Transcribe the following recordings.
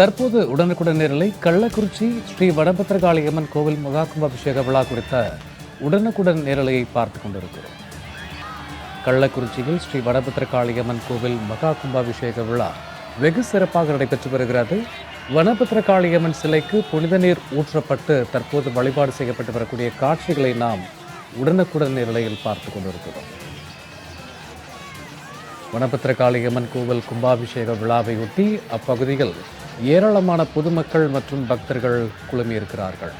தற்போது உடனுக்குடன் நேரலை கள்ளக்குறிச்சி ஸ்ரீ வடபத்திரகாளியம்மன் கோவில் மகா கும்பாபிஷேக விழா குறித்த உடனுக்குடன் நேரலையை பார்த்து கொண்டிருக்கிறோம். கள்ளக்குறிச்சியில் ஸ்ரீ வடபத்திரகாளியம்மன் கோவில் மகா கும்பாபிஷேக விழா வெகு சிறப்பாக நடைபெற்று வருகிறது. வனபத்திரகாளியம்மன் சிலைக்கு புனித நீர் ஊற்றப்பட்டு தற்போது வழிபாடு செய்யப்பட்டு வரக்கூடிய காட்சிகளை நாம் உடனுக்குடன் நிலையில் பார்த்து கொண்டிருக்கிறோம். வனபத்திரகாளியம்மன் கோவில் கும்பாபிஷேக விழாவையொட்டி அப்பகுதியில் ஏராளமான பொதுமக்கள் மற்றும் பக்தர்கள் குழுமியிருக்கிறார்கள்.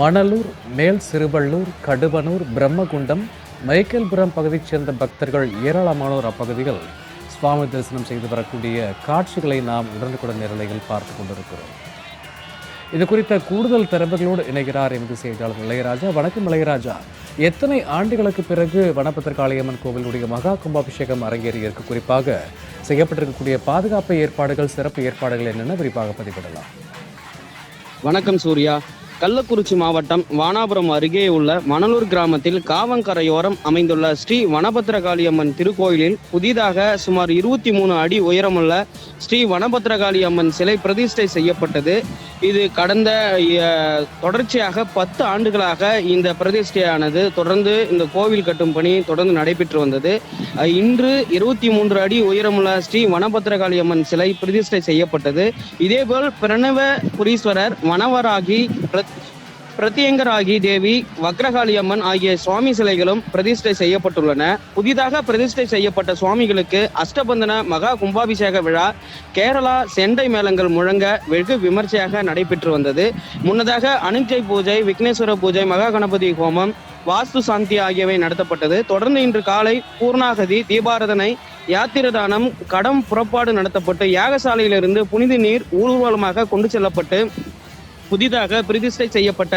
மணலூர் மேல் சிறுவள்ளூர் கடுவனூர் பிரம்மகுண்டம் மைக்கேல்புரம் பகுதியைச் சேர்ந்த பக்தர்கள் ஏராளமானோர் அப்பகுதியில் சுவாமி தரிசனம் செய்து வரக்கூடிய காட்சிகளை நாம் உடனுக்குடன் நிலையில் பார்த்து கொண்டிருக்கிறோம். இது குறித்த கூடுதல் தரவுகளோடு இணைகிறார் எமது செய்தியாளர் இளையராஜா வணக்கம் இளையராஜா எத்தனை ஆண்டுகளுக்கு பிறகு வனபத்திரகாளியம்மன் கோவிலுடைய மகா கும்பாபிஷேகம் அரங்கேறியிருக்கு குறிப்பாக செய்யப்பட்டிருக்கக்கூடிய பாதுகாப்பு ஏற்பாடுகள் சிறப்பு ஏற்பாடுகள் என்னென்ன விரிவாக பதிவிடலாம். வணக்கம் சூர்யா. கள்ளக்குறிச்சி மாவட்டம் வானாபுரம் அருகே உள்ள மணலூர் கிராமத்தில் காவங்கரையோரம் அமைந்துள்ள ஸ்ரீ வனபத்திரகாளியம்மன் திருக்கோயிலில் புதிதாக சுமார் இருபத்தி மூணு அடி உயரமுள்ள ஸ்ரீ வனபத்திரகாளியம்மன் சிலை பிரதிஷ்டை செய்யப்பட்டது. இது கடந்த தொடர்ச்சியாக பத்து ஆண்டுகளாக இந்த பிரதிஷ்டையானது தொடர்ந்து இந்த கோவில் கட்டும் பணி தொடர்ந்து நடைபெற்று வந்தது. இன்று இருபத்தி மூன்று அடி உயரமுள்ள ஸ்ரீ வனபத்திரகாளியம்மன் சிலை பிரதிஷ்டை செய்யப்பட்டது. இதேபோல் பிரணவ புரீஸ்வரர் வனவராகி பிர- பிரத்யங்கராகி தேவி வக்ரகாளி அம்மன் ஆகிய சுவாமி சிலைகளும் பிரதிஷ்டை செய்யப்பட்டுள்ளன. புதிதாக பிரதிஷ்டை செய்யப்பட்ட சுவாமிகளுக்கு அஷ்டபந்தன மகா கும்பாபிஷேக விழா கேரளா செண்டை மேளங்கள் முழங்க வெகு விமர்சையாக நடைபெற்று வந்தது. முன்னதாக அனுஜை பூஜை விக்னேஸ்வர பூஜை மகா கணபதி ஹோமம் வாஸ்து சாந்தி ஆகியவை நடத்தப்பட்டது. தொடர்ந்து இன்று காலை பூர்ணாகதி தீபாரதனை யாத்திரதானம் கடம் புறப்பாடு நடத்தப்பட்டு யாகசாலையிலிருந்து புனித நீர் ஊர்வலமாக கொண்டு செல்லப்பட்டு புதிதாக பிரதிஷ்டை செய்யப்பட்ட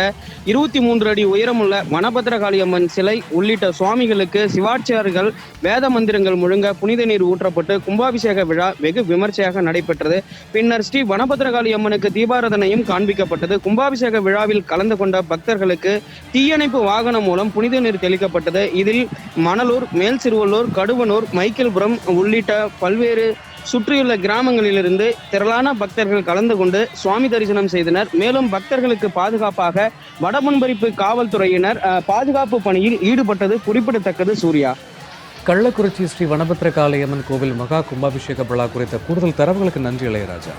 இருபத்தி மூன்று அடி உயரமுள்ள வனபத்ரகாளி அம்மன் சிலை உள்ளிட்ட சுவாமிகளுக்கு சிவாச்சாரிகள் வேத மந்திரங்கள் முழுங்க புனித நீர் ஊற்றப்பட்டு கும்பாபிஷேக விழா வெகு விமர்சையாக நடைபெற்றது. பின்னர் ஸ்ரீ வனபத்ரகாளி அம்மனுக்கு தீபாரதனையும் காண்பிக்கப்பட்டது. கும்பாபிஷேக விழாவில் கலந்து கொண்ட பக்தர்களுக்கு தீயணைப்பு வாகனம் மூலம் புனித நீர் தெளிக்கப்பட்டது. இதில் மணலூர் மேல் சிறுவள்ளூர் கடுவனூர் மைக்கேல்புரம் உள்ளிட்ட பல்வேறு சுற்றியுள்ள கிராமங்களிலிருந்து திரளான பக்தர்கள் கலந்து கொண்டு சுவாமி தரிசனம் செய்தனர். மேலும் பக்தர்களுக்கு பாதுகாப்பாக வடமுன்பரிப்பு காவல்துறையினர் பாதுகாப்பு பணியில் ஈடுபட்டது குறிப்பிடத்தக்கது சூர்யா. கள்ளக்குறிச்சி ஸ்ரீ வனபத்திரகாளியம்மன் கோவில் மகா கும்பாபிஷேக விழா குறித்த கூடுதல் தரவுகளுக்கு நன்றி இளையராஜா.